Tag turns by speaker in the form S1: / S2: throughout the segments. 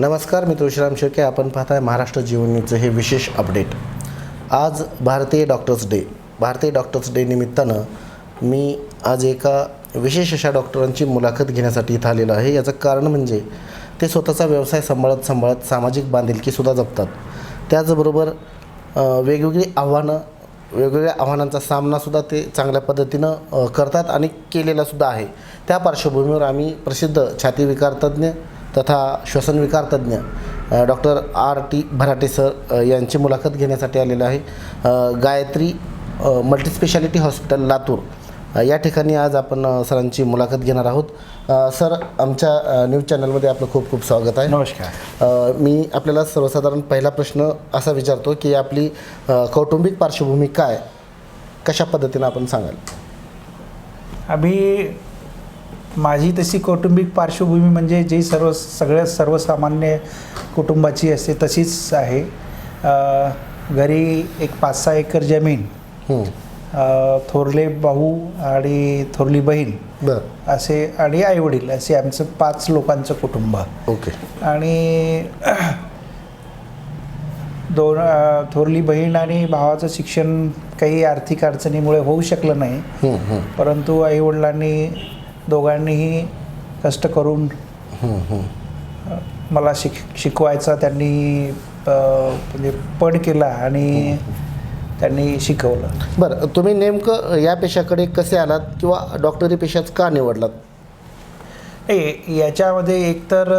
S1: नमस्कार मी तुळशीराम शेळके आपण पाहताय महाराष्ट्र जीवनीचं हे विशेष अपडेट. आज भारतीय डॉक्टर्स डे भारतीय डॉक्टर्स डे निमित्तानं मी आज एका विशेष अशा डॉक्टरांची मुलाखत घेण्यासाठी इथं आलेलो आहे. याचं कारण म्हणजे ते स्वतःचा व्यवसाय सांभाळत सांभाळत सामाजिक बांधिलकीसुद्धा जपतात. त्याचबरोबर वेगवेगळी आव्हानं वेगवेगळ्या आव्हानांचा सामनासुद्धा ते चांगल्या पद्धतीनं करतात आणि केलेलासुद्धा आहे. त्या पार्श्वभूमीवर आम्ही प्रसिद्ध छातीविकारतज्ञ तथा श्वसनविकार तज्ज्ञ doctor R T Bharate sir यांची मुलाखत घेण्यासाठी आलेलं आहे. Gayatri multispeciality hospital Latur. या ठिकाणी आज आपण सरांची मुलाखत घेणार आहोत. सर आमच्या न्यूज चॅनलमध्ये आपलं खूप खूप स्वागत आहे.
S2: नमस्कार.
S1: मी आपल्याला सर्वसाधारण पहिला प्रश्न असा विचारतो की आपली कौटुंबिक पार्श्वभूमी काय? कशा पद्धतीनं आपण सांगाल?
S2: आम्ही माझी तशी कौटुंबिक पार्श्वभूमी म्हणजे जी सर्व सगळ्या सर्वसामान्य कुटुंबाची असते तशीच आहे. घरी एक पाच सहा एकर जमीन
S1: हं,
S2: थोरले भाऊ आणि थोरली बहीण
S1: बरं.
S2: असे आणि आईवडील असे आमचं पाच लोकांचं कुटुंब.
S1: ओके.
S2: आणि दोन थोरली बहीण आणि भावाचं शिक्षण काही आर्थिक अडचणीमुळे होऊ शकलं नाही. परंतु आईवडिलांनी दोघांनीही कष्ट करून मला शिक शिकवायचा त्यांनी म्हणजे पड केला आणि त्यांनी शिकवलं.
S1: बरं तुम्ही नेमकं या पेशाकडे कसे आलात किंवा डॉक्टरी पेशाच का निवडलात?
S2: ए याच्यामध्ये एकतर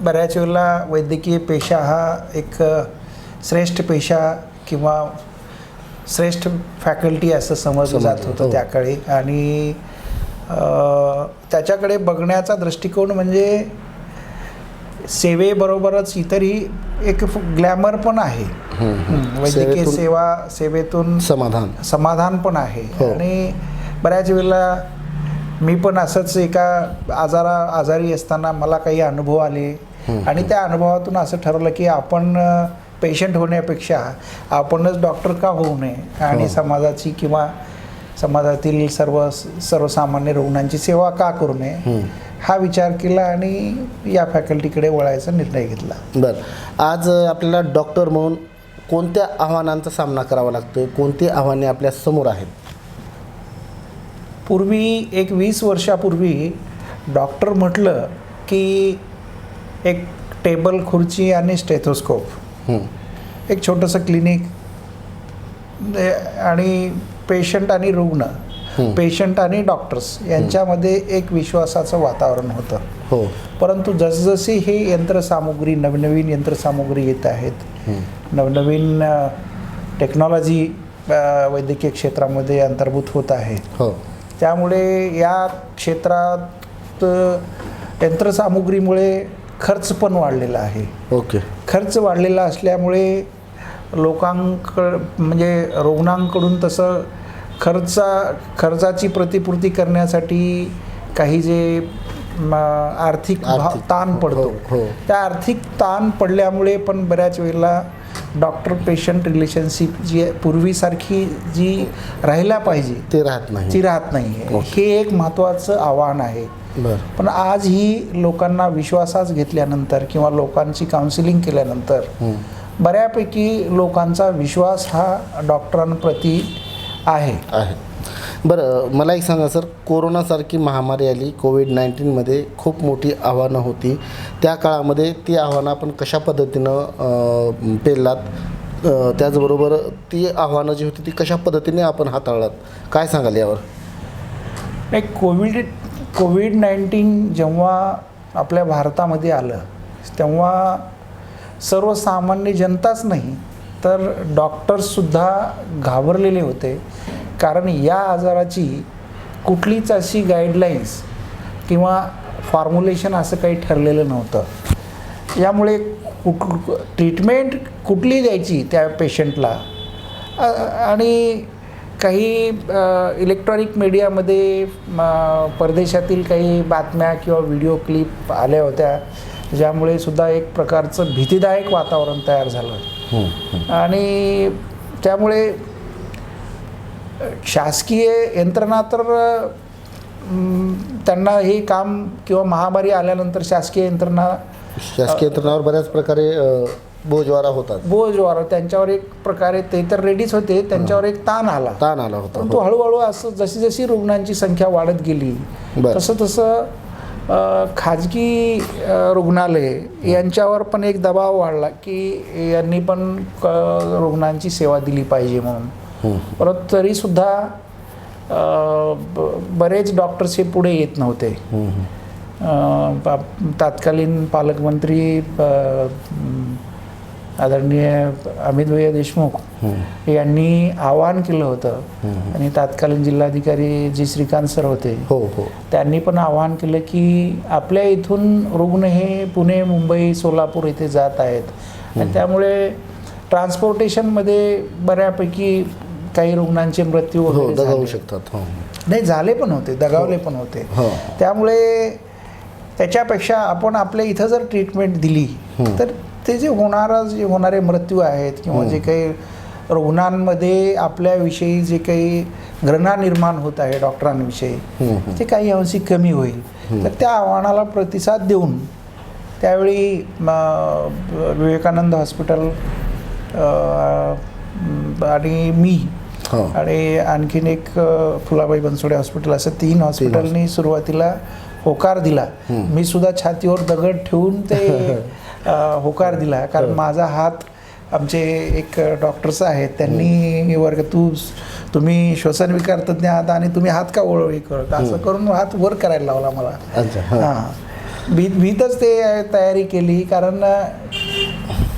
S2: बऱ्याच वेळेला वैद्यकीय पेशा हा एक श्रेष्ठ पेशा किंवा श्रेष्ठ फॅकल्टी असं समजलं जात होतं
S1: हो.
S2: त्याकडे आणि त्याच्याकडे बघण्याचा दृष्टिकोन म्हणजे सेवेबरोबरच इतरही एक ग्लॅमर पण आहे. वैद्यकीय सेवा सेवेतून
S1: समाधान.
S2: समाधान पण आहे.
S1: हो.
S2: आणि बऱ्याच वेळेला मी पण असंच एका आजारा आजारी असताना मला काही अनुभव आले. आणि त्या अनुभवातून असं ठरवलं की आपण पेशंट होण्यापेक्षा आपणच डॉक्टर का होऊ नये? आणि
S1: हो.
S2: समाजाची किंवा समाजातील सर्व सर्वसामान्य रुग्णांची सेवा का करू नये
S1: हं.
S2: विचार केला आणि या फॅकल्टीकडे वळायचा निर्णय घेतला.
S1: बरं. आज आपल्याला डॉक्टर म्हणून कोणत्या आव्हानांचा सामना करावा लागतो कोणती आव्हाने आपल्यासमोर आहेत?
S2: पूर्वी एक वीस वर्षापूर्वी डॉक्टर म्हटलं की एक टेबल खुर्ची आणि स्टेथोस्कोप. एक छोटंसं क्लिनिक आणि पेशंट आणि रुग्ण. पेशंट आणि डॉक्टर्स यांच्यामध्ये एक विश्वासाचं वातावरण होतं.
S1: हो.
S2: परंतु जसजशी हे यंत्रसामुग्री नवनवीन यंत्रसामुग्री येत आहेत नवनवीन टेक्नॉलॉजी वैद्यकीय क्षेत्रामध्ये अंतर्भूत होत आहे.
S1: हो.
S2: त्यामुळे या क्षेत्रात यंत्रसामुग्रीमुळे खर्च पण वाढलेला आहे.
S1: ओके.
S2: खर्च वाढलेला असल्यामुळे लोकांकड म्हणजे रुग्णांकडून तसं खर्चा खर्चाची प्रतिपूर्ती करण्यासाठी काही जे आर्थिक. ताण पडतो
S1: हो, हो.
S2: त्या आर्थिक ताण पडल्यामुळे पण बऱ्याच वेळेला डॉक्टर पेशंट रिलेशनशिप जी पूर्वीसारखी जी राहायला पाहिजे
S1: ते राहत
S2: ती
S1: नाही
S2: राहत नाही. हे एक महत्त्वाचं आव्हान आहे पण आज ही लोकांना विश्वासात घेतल्यानंतर किंवा लोकांची काउन्सिलिंग केल्यानंतर
S1: हं.
S2: बऱ्यापैकी लोकांचा विश्वास हा डॉक्टरांप्रती आहे.
S1: आहे. बरं मला एक सांगा सर कोरोनासारखी महामारी आली कोविड नाईन्टीनमध्ये खूप मोठी आव्हानं होती. त्या काळामध्ये ती आव्हानं आपण कशा पद्धतीनं पेललात? त्याचबरोबर ती आव्हानं जी होती ती कशा पद्धतीने आपण हाताळलात? काय सांगाल यावर?
S2: एक कोविड कोविड नाईन्टीन जेव्हा आपल्या भारतामध्ये आलं तेव्हा सर्वसामान्य जनताच नाही तर डॉक्टर्ससुद्धा घाबरलेले होते. कारण या आजाराची कुठलीच अशी गाईडलाईन्स किंवा फॉर्म्युलेशन असं काही ठरलेलं नव्हतं. यामुळे कुठ ट्रीटमेंट कुठली द्यायची त्या पेशंटला आणि काही इलेक्ट्रॉनिक मीडियामध्ये परदेशातील काही बातम्या किंवा व्हिडिओ क्लिप आल्या होत्या. ज्यामुळे सुद्धा एक प्रकारचं भीतीदायक वातावरण तयार झालं.
S1: हं, हं.
S2: आणि त्यामुळे शासकीय यंत्रणा तर त्यांना हे काम किंवा महामारी आल्यानंतर शासकीय यंत्रणा
S1: शासकीय यंत्रणावर बऱ्याच प्रकारे बोजवारा होतात.
S2: बोजवार त्यांच्यावर एक प्रकारे ते तर रेडीच होते त्यांच्यावर एक ताण आला.
S1: ताण आला होता
S2: परंतु हळूहळू असं जशी जशी रुग्णांची संख्या वाढत गेली. तसं तसं खाजगी रुग्णालय यांच्यावर पण एक दबाव वाढला की यांनी पण क- रुग्णांची सेवा दिली पाहिजे म्हणून. परत तरीसुद्धा बरेच डॉक्टर्स हे पुढे येत नव्हते. तत्कालीन पालकमंत्री आदरणीय अमित भैया देशमुख
S1: हं.
S2: यांनी आवाहन केलं होतं. आणि तत्कालीन जिल्हाधिकारी जी श्रीकांत सर होते
S1: हो हो.
S2: त्यांनी पण आवाहन केलं की आपल्या इथून रुग्ण हे पुणे मुंबई सोलापूर इथे जात आहेत. आणि त्यामुळे ट्रान्सपोर्टेशनमध्ये बऱ्यापैकी काही रुग्णांचे मृत्यू
S1: हो
S2: झाले.
S1: शकतात हो.
S2: नाही झाले पण होते दगावले पण होते.
S1: हो.
S2: त्यामुळे त्याच्यापेक्षा आपण आपल्या इथं जर ट्रीटमेंट दिली तर ते जे होणारा जे होणारे मृत्यू आहेत किंवा जे काही रुग्णांमध्ये आपल्याविषयी जे काही घृणा निर्माण होत आहे डॉक्टरांविषयी ते काही अंशी कमी होईल. तर त्या आव्हानाला प्रतिसाद देऊन त्यावेळी विवेकानंद हॉस्पिटल आणि मी
S1: हो.
S2: आणि आणखीन एक फुलाबाई बनसोडे हॉस्पिटल असं तीन हॉस्पिटलनी सुरुवातीला होकार दिला. मी सुद्धा छातीवर दगड ठेवून ते होकार दिला. कारण माझा हात आमचे एक डॉक्टर्स आहेत त्यांनी वर्ग तू तुम्ही श्वसन विकार तज्ञ आहात आणि तुम्ही हात का वळवळी करत? असं करून हात वर करायला लावला मला.
S1: अच्छा हां.
S2: हां. भीत भीतच ते तयारी केली कारण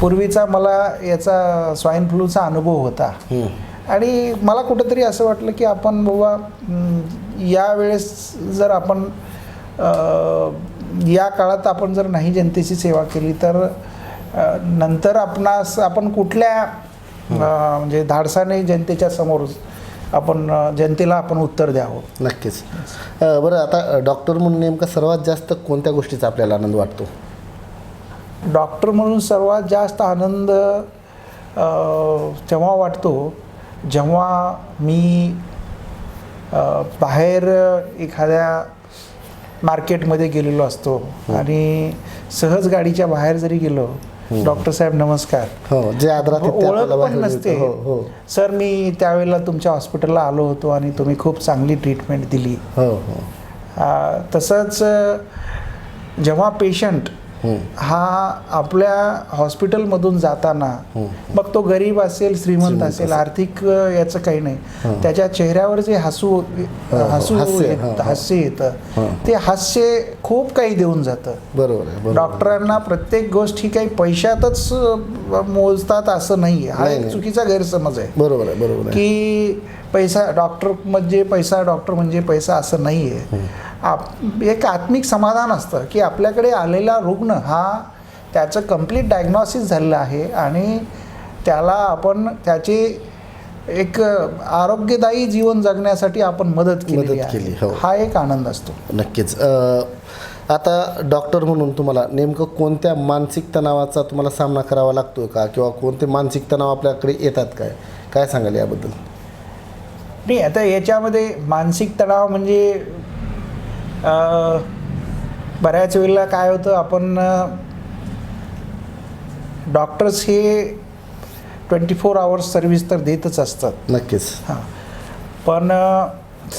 S2: पूर्वीचा मला याचा स्वाईन फ्लूचा अनुभव होता.
S1: हं.
S2: आणि मला कुठंतरी असं वाटलं की आपण बाबा हं, या वेळेस जर आपण या काळात आपण जर नाही जनतेची सेवा केली तर नंतर आपणास आपण कुठल्या म्हणजे धाडसाने जनतेच्या समोर आपण जनतेला आपण उत्तर द्यावं?
S1: नक्कीच. बरं आता डॉक्टर म्हणून नेमका सर्वात जास्त कोणत्या गोष्टीचा आपल्याला आनंद वाटतो?
S2: डॉक्टर म्हणून सर्वात जास्त आनंद तेव्हा वाटतो जेव्हा मी बाहेर एखाद्या मार्केटमध्ये गेलेलो असतो. आणि सहज गाडीच्या बाहेर जरी गेलो डॉक्टर साहेब नमस्कार.
S1: हो जे ते
S2: ओळख पण नसते.
S1: हो हो.
S2: सर मी त्यावेळेला तुमच्या हॉस्पिटलला आलो होतो आणि तुम्ही खूप चांगली ट्रीटमेंट दिली.
S1: हो हो.
S2: तसंच जेव्हा पेशंट
S1: हं.
S2: हा आपल्या हॉस्पिटलमधून जाताना मग तो गरीब असेल श्रीमंत असेल आर्थिक याचं काही नाही. त्याच्या चेहऱ्यावर जे हसू हसू
S1: हास्य,
S2: येत-
S1: हो, हो.
S2: हास्य येतं
S1: हो.
S2: ते हास्य खूप काही देऊन जातं.
S1: बरोबर
S2: डॉक्टरांना प्रत्येक गोष्ट ही काही पैशातच मोजतात असं नाही हा एक. चुकीचा गैरसमज आहे.
S1: बरोबर आहे बरोबर
S2: की पैसा डॉक्टर म्हणजे पैसा डॉक्टर म्हणजे पैसा असं नाही आहे आप एक आत्मिक समाधान असतं की आपल्याकडे आलेला रुग्ण हा त्याचं कंप्लीट डायग्नॉसिस झालेलं आहे आणि त्याला आपण त्याचे एक आरोग्यदायी जीवन जगण्यासाठी आपण मदत केली
S1: केली, हो.
S2: हा एक आनंद असतो.
S1: नक्कीच. आता डॉक्टर म्हणून तुम्हाला नेमकं कोणत्या मानसिक तणावाचा तुम्हाला सामना करावा लागतो का? किंवा कोणते मानसिक तणाव आपल्याकडे येतात काय? काय सांगाल याबद्दल?
S2: नाही आता याच्यामध्ये मानसिक तणाव म्हणजे बऱ्याच वेळेला काय होतं आपण डॉक्टर्स हे ट्वेंटी फोर आवर्स सर्व्हिस तर देतच असतात.
S1: नक्कीच.
S2: हां. पण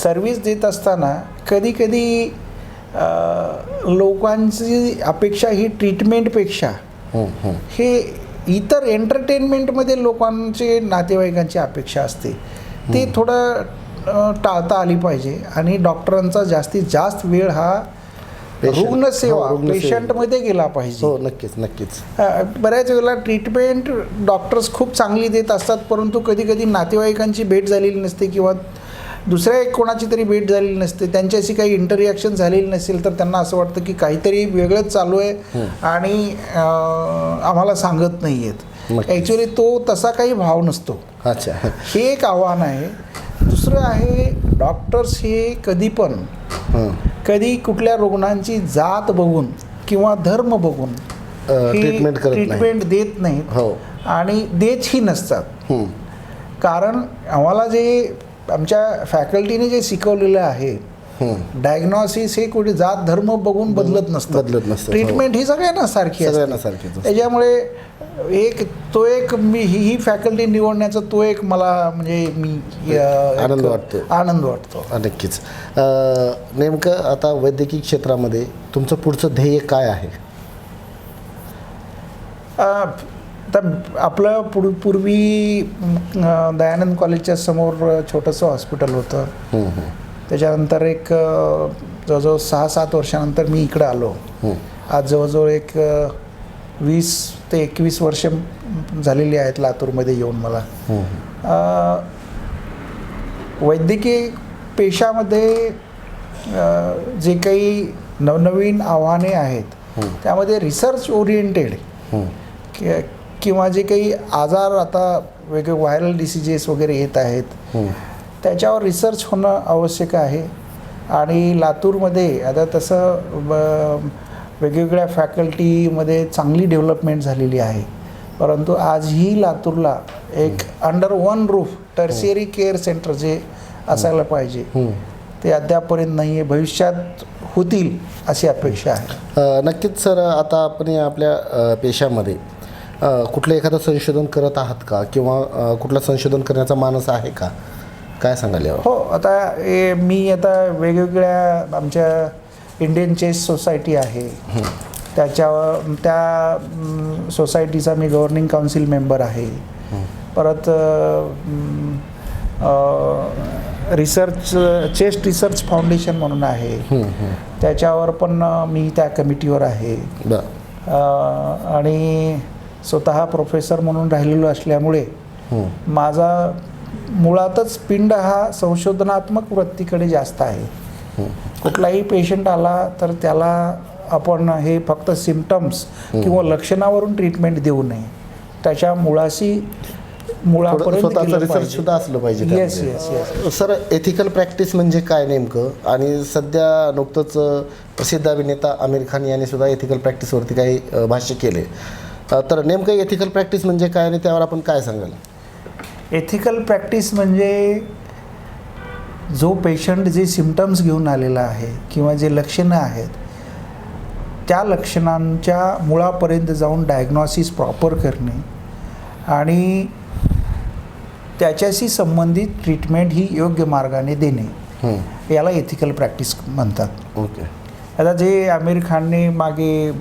S2: सर्व्हिस देत असताना कधी कधी लोकांची अपेक्षा ही ट्रीटमेंटपेक्षा
S1: हं,
S2: इतर एंटरटेनमेंटमध्ये लोकांचे नातेवाईकांची अपेक्षा असते. ते थोडं टाळता आली पाहिजे. आणि डॉक्टरांचा जास्तीत जास्त वेळ हा रुग्णसेवा
S1: हो.
S2: पेशंटमध्ये गेला पाहिजे.
S1: हो नक्कीच नक्कीच.
S2: बऱ्याच वेळेला ट्रीटमेंट डॉक्टर्स खूप चांगली देत असतात परंतु कधी कधी नातेवाईकांची भेट झालेली नसते किंवा दुसऱ्या एक कोणाची तरी भेट झालेली नसते. त्यांच्याशी काही इंटररिॲक्शन झालेली नसेल तर त्यांना असं वाटतं की काहीतरी वेगळंच चालू आहे आणि आम्हाला सांगत नाही आहेत. ॲक्च्युली तो तसा काही भाव नसतो.
S1: अच्छा.
S2: हे एक आव्हान आहे. दुसरं आहे डॉक्टर्स हे कधी पण. कधी कुठल्या रुग्णांची जात बघून किंवा धर्म बघून
S1: ट्रीटमेंट
S2: ट्रीटमेंट देत नाहीत
S1: हो
S2: आणि देतही नसतात. कारण आम्हाला जे आमच्या फॅकल्टीने जे शिकवलेलं आहे डायग्नॉसिस हे कुठे जात धर्म बघून बदलत नसतं
S1: बदलत नसतं, हो.
S2: ट्रीटमेंट ही सगळ्यांना सारखी.
S1: सगळ्यांना असते.
S2: त्याच्यामुळे एक तो एक मी ही ही फॅकल्टी निवडण्याचा तो एक मला म्हणजे मी
S1: आनंद वाटतो.
S2: आनंद वाटतो
S1: हा, नक्कीच नेमकं आता वैद्यकीय क्षेत्रामध्ये तुमचं पुढचं ध्येय काय आहे
S2: तर आपलं पुढ पूर्वी दयानंद कॉलेजच्या समोर छोटंसं हॉस्पिटल होतं त्याच्यानंतर एक जवळजवळ सहा सात वर्षानंतर मी इकडं आलो. आज जवळजवळ एक वीस ते एकवीस वर्ष झालेली आहेत लातूरमध्ये येऊन मला. वैद्यकीय पेशामध्ये जे काही नवनवीन आव्हाने आहेत त्यामध्ये रिसर्च ओरिएंटेड किंवा जे काही आजार आता वेगळे व्हायरल डिसिजेस वगैरे येत आहेत. त्याच्यावर रिसर्च होणं आवश्यक आहे. आणि लातूरमध्ये आता तसं ब- वेगवेगळ्या फॅकल्टीमध्ये चांगली डेव्हलपमेंट झालेली आहे. परंतु आजही लातूरला एक under one roof tertiary care centre जे असायला पाहिजे. ते अद्यापर्यंत नाही आहे भविष्यात होतील अशी अपेक्षा आहे.
S1: नक्कीच सर आता आपण आपल्या पेशामध्ये कुठलं एखादं संशोधन करत आहात का? किंवा कुठलं संशोधन करण्याचा मानस आहे का? काय सांगाल यावर?
S2: हो आता हे मी आता वेगवेगळ्या आमच्या इंडियन चेस सोसायटी आहे. त्याच्यावर त्या म, सोसायटीचा मी गव्हर्निंग काउन्सिल मेंबर आहे. परत रिसर्च चेस्ट रिसर्च फाउंडेशन म्हणून आहे. त्याच्यावर पण मी त्या कमिटीवर आहे.
S1: बरं.
S2: अ, आणि स्वतः प्रोफेसर म्हणून राहिलेलो असल्यामुळे. माझा मुळातच पिंड हा संशोधनात्मक वृत्तीकडे जास्त आहे कुठलाही पेशंट आला तर त्याला आपण हे फक्त सिमटम्स किंवा लक्षणावरून ट्रीटमेंट देऊ नये त्याच्या मुळाशी मुळापर्यंत
S1: रिसर्च. सुद्धा असलं पाहिजे त्यामध्ये.
S2: yes, yes.
S1: Sir ethical practice म्हणजे काय नेमकं आणि सध्या नुकतंच प्रसिद्ध अभिनेता आमिर खान यांनी सुद्धा एथिकल प्रॅक्टिसवरती काही भाष्य केले तर नेमकं एथिकल प्रॅक्टिस म्हणजे काय आणि त्यावर आपण काय सांगाल
S2: एथिकल प्रॅक्टिस म्हणजे जो पेशंट जे सिमटम्स घेऊन आलेला आहे किंवा जे लक्षणं आहेत त्या लक्षणांच्या मुळापर्यंत जाऊन डायग्नॉसिस प्रॉपर करणे आणि त्याच्याशी संबंधित ट्रीटमेंट ही योग्य मार्गाने देणे. याला एथिकल प्रॅक्टिस म्हणतात.
S1: ओके.
S2: आता जे आमिर खानने मागे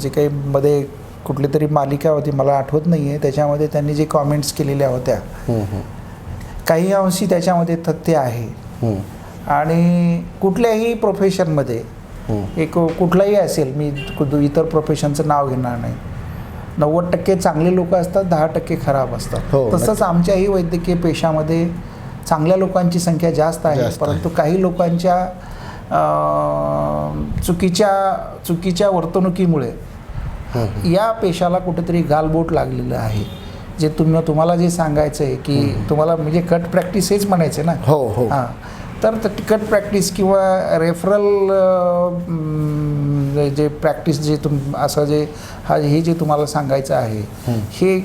S2: जे काही मध्ये कुठली तरी मालिका होती मला आठवत नाही आहे त्याच्यामध्ये त्यांनी जे कॉमेंट्स केलेल्या होत्या. काही अंशी त्याच्यामध्ये तथ्य आहे. आणि कुठल्याही प्रोफेशनमध्ये. एक कुठलाही असेल मी इतर प्रोफेशनचं नाव घेणार नाही नव्वद टक्के चांगले लोक असतात दहा टक्के खराब असतात
S1: हो,
S2: तसंच आमच्याही वैद्यकीय पेशामध्ये चांगल्या लोकांची संख्या जास्त आहे. परंतु काही लोकांच्या चुकीच्या चुकीच्या वर्तणुकीमुळे या पेशाला कुठेतरी गालबोट लागलेलं आहे. जे तुम्ही तुम्हाला जे सांगायचं आहे की तुम्हाला म्हणजे कट प्रॅक्टिस हेच म्हणायचं ना?
S1: हो हो.
S2: हां. तर कट प्रॅक्टिस किंवा रेफरल जे प्रॅक्टिस जे तुम असं जे हा हे जे तुम्हाला सांगायचं आहे हे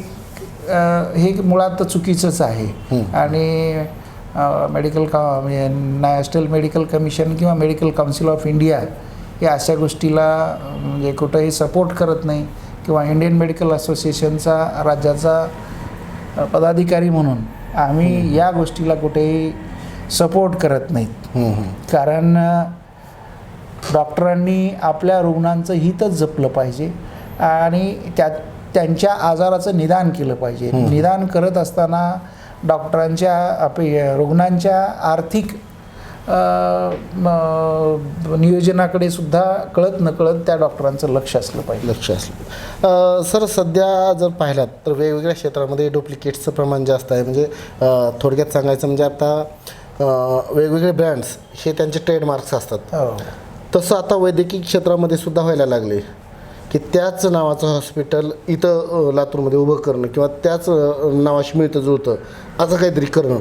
S2: हे मुळात चुकीचंच आहे. आणि मेडिकल का नॅशनल मेडिकल कमिशन किंवा मेडिकल काउन्सिल ऑफ इंडिया हे अशा गोष्टीला म्हणजे कुठंही सपोर्ट करत नाही किंवा इंडियन मेडिकल असोसिएशनचा राज्याचा पदाधिकारी म्हणून आम्ही या गोष्टीला कुठेही सपोर्ट करत नाहीत. कारण डॉक्टरांनी आपल्या रुग्णांचं हितच जपलं पाहिजे आणि त्या त्यांच्या आजाराचं निदान केलं पाहिजे. निदान करत असताना डॉक्टरांच्या अपे रुग्णांच्या आर्थिक नियोजनाकडे सुद्धा कळत नकळत त्या डॉक्टरांचं लक्ष असलं पाहिजे.
S1: लक्ष असलं सर सध्या जर पाहिलात तर वेगवेगळ्या क्षेत्रामध्ये डुप्लिकेट्सचं प्रमाण जास्त आहे. म्हणजे थोडक्यात सांगायचं म्हणजे आता वेगवेगळे ब्रँड्स हे त्यांचे ट्रेडमार्क्स असतात.
S2: हो.
S1: तसं आता वैद्यकीय क्षेत्रामध्ये सुद्धा व्हायला लागले की त्याच नावाचं हॉस्पिटल इथं लातूरमध्ये उभं करणं किंवा त्याच नावाशी मिळतं जुळतं असं काहीतरी करणं.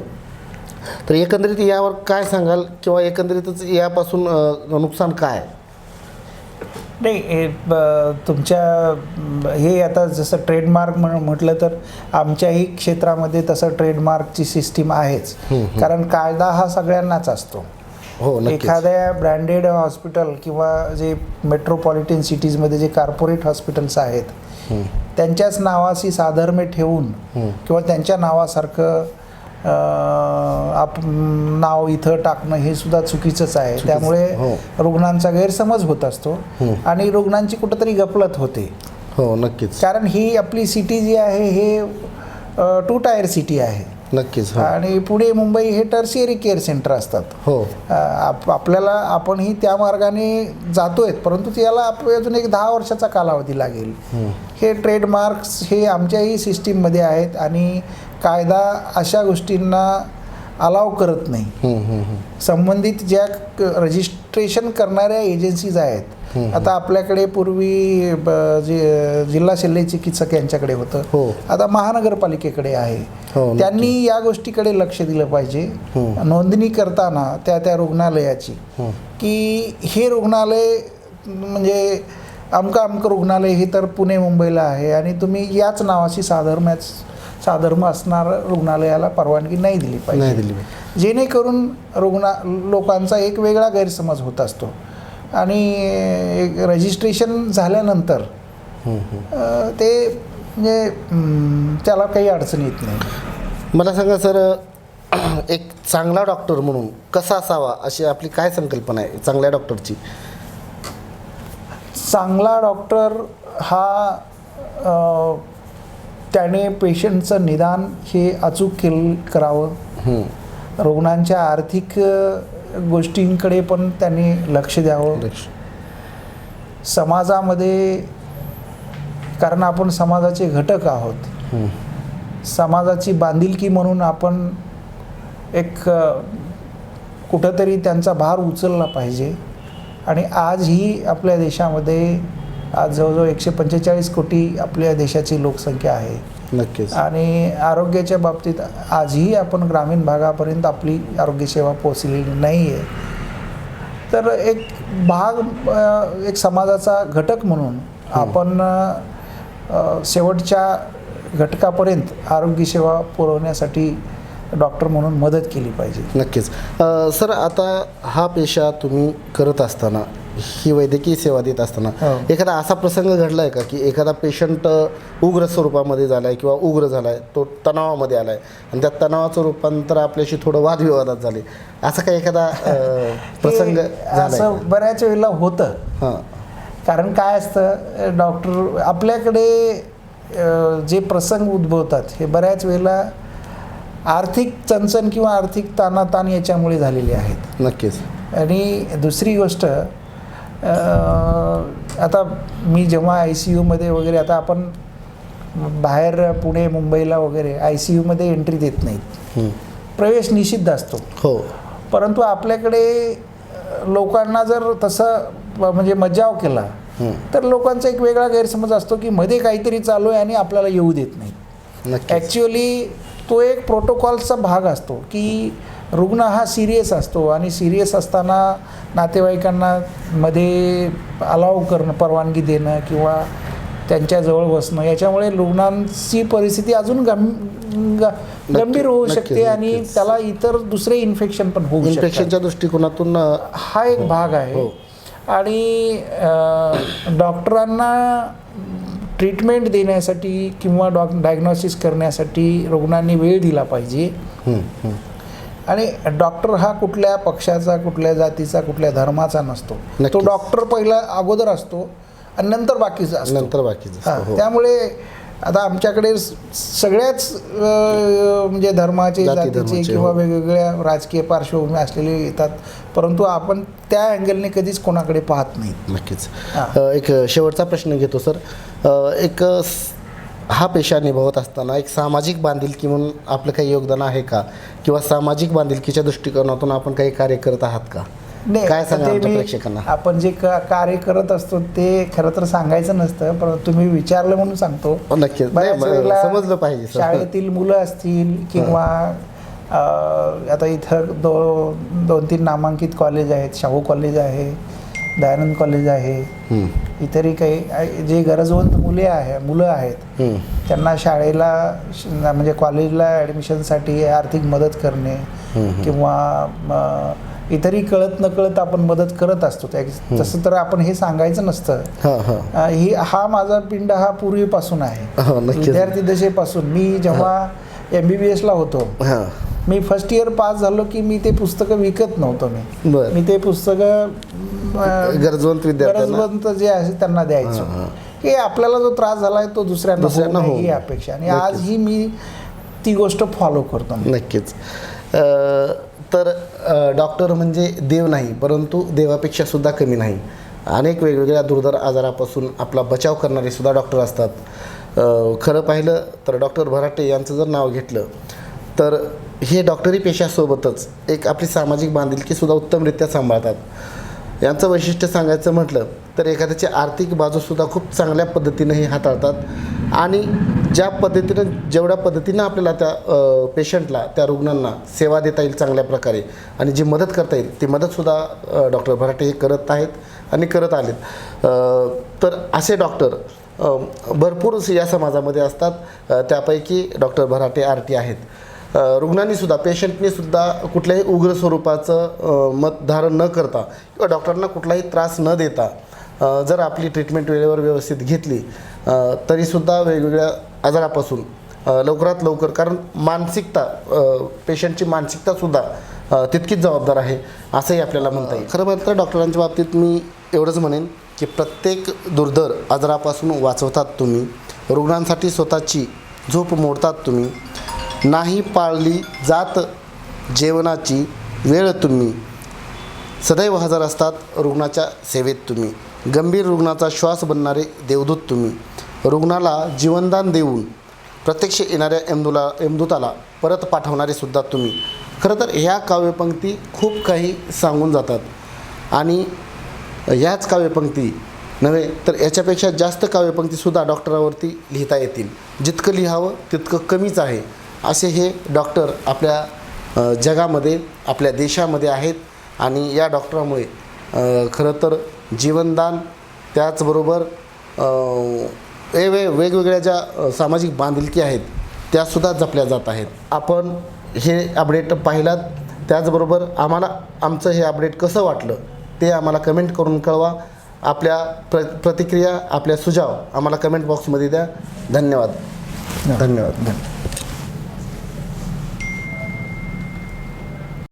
S1: तर एकंदरीत यावर काय सांगाल किंवा एकंदरीतच यापासून नुकसान काय?
S2: नाही हे तुमच्या हे आता जसं ट्रेडमार्क म्हण म्हटलं तर आमच्याही क्षेत्रामध्ये तसं ट्रेडमार्कची सिस्टीम आहेच. कारण कायदा हा सगळ्यांनाच असतो.
S1: हो.
S2: एखाद्या ब्रँडेड हॉस्पिटल किंवा जे मेट्रोपॉलिटन सिटीजमध्ये जे कॉर्पोरेट हॉस्पिटल्स आहेत त्यांच्याच नावाशी साधर्म्य ठेवून किंवा त्यांच्या नावासारखं आप नाव इथं टाकणं हे सुद्धा चुकीचंच आहे. त्यामुळे
S1: हो.
S2: रुग्णांचा गैरसमज होत असतो आणि रुग्णांची कुठंतरी गफलत होते.
S1: हो नक्कीच.
S2: कारण ही आपली सिटी जी आहे हे टू टायर सिटी आहे.
S1: नक्कीच हो.
S2: आणि पुणे मुंबई हे टर्शियरी केअर सेंटर असतात.
S1: हो.
S2: अ, आप आपल्याला आपणही त्या मार्गाने जातोय परंतु त्याला आप- अजून एक दहा वर्षाचा कालावधी लागेल. हे ट्रेडमार्क्स हे आमच्याही सिस्टीममध्ये आहेत आणि कायदा अशा गोष्टींना अलाव करत नाही.
S1: हम्म, हम्म, हम्म.
S2: संबंधित ज्या रजिस्ट्रेशन करणाऱ्या एजन्सीज आहेत आता आपल्याकडे पूर्वी जे जिल्हा शल्य चिकित्सक यांच्याकडे
S1: हो.
S2: होतं आता महानगरपालिकेकडे आहे.
S1: हो.
S2: त्यांनी या गोष्टीकडे लक्ष दिलं पाहिजे. नोंदणी करताना त्या त्या रुग्णालयाची की हे रुग्णालय म्हणजे अमका अमक रुग्णालय हे तर पुणे मुंबईला आहे आणि तुम्ही याच नावाशी साधर्म्याच साधर्म असणार रुग्णालयाला परवानगी नाही दिली पाहिजे.
S1: दिली पाहिजे.
S2: जेणेकरून रुग्णा लोकांचा एक वेगळा गैरसमज होत असतो. आणि एक रजिस्ट्रेशन झाल्यानंतर ते म्हणजे त्याला काही अडचण येत नाही.
S1: मला सांगा सर एक चांगला डॉक्टर म्हणून कसा असावा अशी आपली काय संकल्पना आहे चांगल्या डॉक्टरची
S2: चांगला डॉक्टर हा त्याने पेशंटचं निदान हे अचूक केल करावं. रुग्णांच्या आर्थिक गोष्टींकडे पण त्यांनी लक्ष द्यावं. समाजामध्ये कारण आपण समाजाचे घटक आहोत. समाजाची बांधिलकी म्हणून आपण एक कुठंतरी त्यांचा भार उचलला पाहिजे आणि आजही आपल्या देशामध्ये आज जवळजवळ एकशे पंचेचाळीस कोटी आपल्या देशाची लोकसंख्या आहे.
S1: नक्कीच.
S2: आणि आरोग्याच्या बाबतीत आजही आपण ग्रामीण भागापर्यंत आपली आरोग्यसेवा पोहोचलेली नाही आहे तर एक भाग एक समाजाचा घटक म्हणून आपण अ, शेवटच्या घटकापर्यंत आरोग्यसेवा पुरवण्यासाठी डॉक्टर म्हणून मदत केली पाहिजे.
S1: नक्कीच. सर आता हा पेशा तुम्ही करत असताना ही वैद्यकीय सेवा देत असताना.
S2: हो.
S1: एखादा असा प्रसंग घडला आहे का की एखादा पेशंट उग्र स्वरूपामध्ये झाला आहे किंवा उग्र झाला आहे तो तणावामध्ये आला आहे आणि त्या तणावाचं रूपांतर आपल्याशी थोडं वादविवादात झाले. असं काही एखादा प्रसंग
S2: असं बऱ्याच वेळेला होतं.
S1: हां.
S2: कारण काय असतं डॉक्टर आपल्याकडे जे प्रसंग उद्भवतात हे बऱ्याच वेळेला आर्थिक चणचण किंवा आर्थिक ताणाताण याच्यामुळे झालेले आहेत.
S1: नक्कीच.
S2: आणि दुसरी गोष्ट आता मी जेव्हा आय सी यूमध्ये वगैरे आता आपण बाहेर पुणे मुंबईला वगैरे आय सी यूमध्ये एंट्री देत नाहीत. प्रवेश निषिद्ध असतो.
S1: हो.
S2: परंतु आपल्याकडे लोकांना जर तसं म्हणजे मज्जाव केला. तर लोकांचा एक वेगळा गैरसमज असतो की मध्ये काहीतरी चालू आहे आणि आपल्याला येऊ देत नाही. ॲक्च्युअली तो एक प्रोटोकॉलचा भाग असतो की रुग्ण हा सिरियस असतो आणि सिरियस असताना नातेवाईकांना मध्ये अलाव करणं परवानगी देणं किंवा त्यांच्याजवळ बसणं याच्यामुळे रुग्णांची परिस्थिती अजून गं ग- गंभीर होऊ शकते आणि. त्याला इतर दुसरे इन्फेक्शन पण होऊ
S1: इन्फेक्शनच्या दृष्टिकोनातून
S2: हा एक भाग आहे
S1: हो.
S2: आणि डॉक्टरांना ट्रीटमेंट देण्यासाठी किंवा डॉक डायग्नॉसिस करण्यासाठी रुग्णांनी वेळ दिला पाहिजे. आणि डॉक्टर हा कुठल्या पक्षाचा कुठल्या जातीचा कुठल्या धर्माचा नसतो तो. डॉक्टर पहिला अगोदर असतो आणि नंतर बाकीचा असतो
S1: नंतर बाकीचं
S2: हा,
S1: हो.
S2: त्यामुळे आता आमच्याकडे सगळ्याच म्हणजे धर्माचे
S1: जाती
S2: जातीचे
S1: धर्माचे,
S2: किंवा
S1: हो.
S2: वेगवेगळ्या राजकीय पार्श्वभूमी असलेले येतात परंतु आपण त्या अँगलने कधीच कोणाकडे पाहत नाही
S1: नक्कीच
S2: हां.
S1: एक शेवटचा प्रश्न घेतो सर एक हा पेशा निभावत असताना एक सामाजिक बांधिलकी म्हणून आपलं काही योगदान आहे का? किंवा सामाजिक बांधिलकीच्या दृष्टिकोनातून आपण काही कार्य करत आहात का?
S2: नाही,
S1: काय सांगा प्रेक्षकांना?
S2: आपण जे कार्य करत असतो ते खरं तर सांगायचं नसतं पण तुम्ही विचारलं म्हणून सांगतो.
S1: हो, नक्कीच. समजलं पाहिजे
S2: शाळेतील मुलं असतील किंवा आता इथं दो दोन तीन नामांकित कॉलेज आहेत शाहू कॉलेज आहे दयानंद कॉलेज आहे. इतरही काही जे गरजवंत मुले आहे मुलं आहेत त्यांना शाळेला म्हणजे कॉलेजला ॲडमिशनसाठी आर्थिक मदत करणे किंवा इतरही कळत नकळत आपण मदत करत असतो. तसं तर आपण हे सांगायचं नसतं.
S1: हां हां.
S2: ही हा माझा पिंड हा पूर्वीपासून आहे.
S1: हो
S2: विद्यार्थी दशेपासून. मी जेव्हा एम बी बी एसला होतो मी फर्स्ट इयर पास झालो की मी ते पुस्तकं विकत नव्हतो मी. मी ते पुस्तकं
S1: गरजवंत विद्यार्थ्यांना.
S2: गरजवंत जे आहे त्यांना द्यायचो.
S1: हां, हां.
S2: की आपल्याला जो त्रास झालाय तो दुसऱ्यांना होऊ
S1: दुसऱ्यांना
S2: नये
S1: होऊ
S2: ही
S1: नये.
S2: अपेक्षा. आणि आजही मी ती गोष्ट फॉलो करतो.
S1: नक्कीच. अ, तर अ, डॉक्टर म्हणजे देव नाही परंतु देवापेक्षा सुद्धा कमी नाही. अनेक वेगवेगळ्या दुर्धर आजारापासून आपला बचाव करणारे सुद्धा डॉक्टर असतात. अ, खरं पाहिलं तर डॉक्टर भराटे यांचं जर नाव घेतलं तर हे डॉक्टरी पेशासोबतच एक आपली सामाजिक बांधिलकीसुद्धा उत्तमरित्या सांभाळतात. यांचं वैशिष्ट्य सांगायचं म्हटलं तर एखाद्याची आर्थिक बाजूसुद्धा खूप चांगल्या पद्धतीनं हे हाताळतात. आणि ज्या पद्धतीनं जेवढ्या पद्धतीनं आपल्याला त्या पेशंटला त्या रुग्णांना सेवा देता येईल चांगल्या प्रकारे आणि जी मदत करता येईल ती मदतसुद्धा डॉक्टर भराटे हे करत आहेत आणि करत आलेत. तर असे डॉक्टर भरपूर या समाजामध्ये असतात. त्यापैकी डॉक्टर भराटे आर टी आहेत. रुग्णांनी सुद्धा पेशंटनी सुद्धा कुठल्याही उग्र स्वरूपाचं मत धारण न करता किंवा डॉक्टरांना कुठलाही त्रास न देता जर आपली ट्रीटमेंट वेळेवर व्यवस्थित घेतली तरीसुद्धा वेगवेगळ्या आजारापासून लवकरात लवकर कारण मानसिकता पेशंटची मानसिकतासुद्धा तितकीच जबाबदार आहे असंही आपल्याला म्हणता येईल. खरं म्हणतं डॉक्टरांच्या बाबतीत मी एवढंच म्हणेन की प्रत्येक दुर्धर आजारापासून वाचवतात तुम्ही रुग्णांसाठी स्वतःची झोप मोडतात तुम्ही नाही पाळली जात जेवणाची वेळ तुम्ही. सदैव हजर असतात रुग्णाच्या सेवेत तुम्ही. गंभीर रुग्णाचा श्वास बनणारे देवदूत तुम्ही. रुग्णाला जीवनदान देऊन प्रत्यक्ष येणाऱ्या यमदूला यमदूताला परत पाठवणारे सुद्धा तुम्ही. खरं तर ह्या काव्यपंक्ती खूप काही सांगून जातात. आणि ह्याच काव्यपंक्ती नव्हे तर याच्यापेक्षा जास्त काव्यपंक्तीसुद्धा डॉक्टरावरती लिहिता येतील. जितकं लिहावं तितकं कमीच आहे. असे हे डॉक्टर आपल्या जगामध्ये आपल्या देशामध्ये आहेत आणि या डॉक्टरामुळे खरं तर जीवनदान त्याचबरोबर वेगवे वेगवेगळ्या ज्या सामाजिक बांधिलकी आहेत त्यासुद्धा जपल्या जात आहेत. आपण हे अपडेट पाहिलात त्याचबरोबर आम्हाला आमचं हे अपडेट कसं वाटलं ते आम्हाला कमेंट करून कळवा. आपल्या प्र प्रतिक्रिया आपल्या सुझाव आम्हाला कमेंट बॉक्समध्ये द्या. धन्यवाद. धन्यवाद.
S2: धन्यवाद.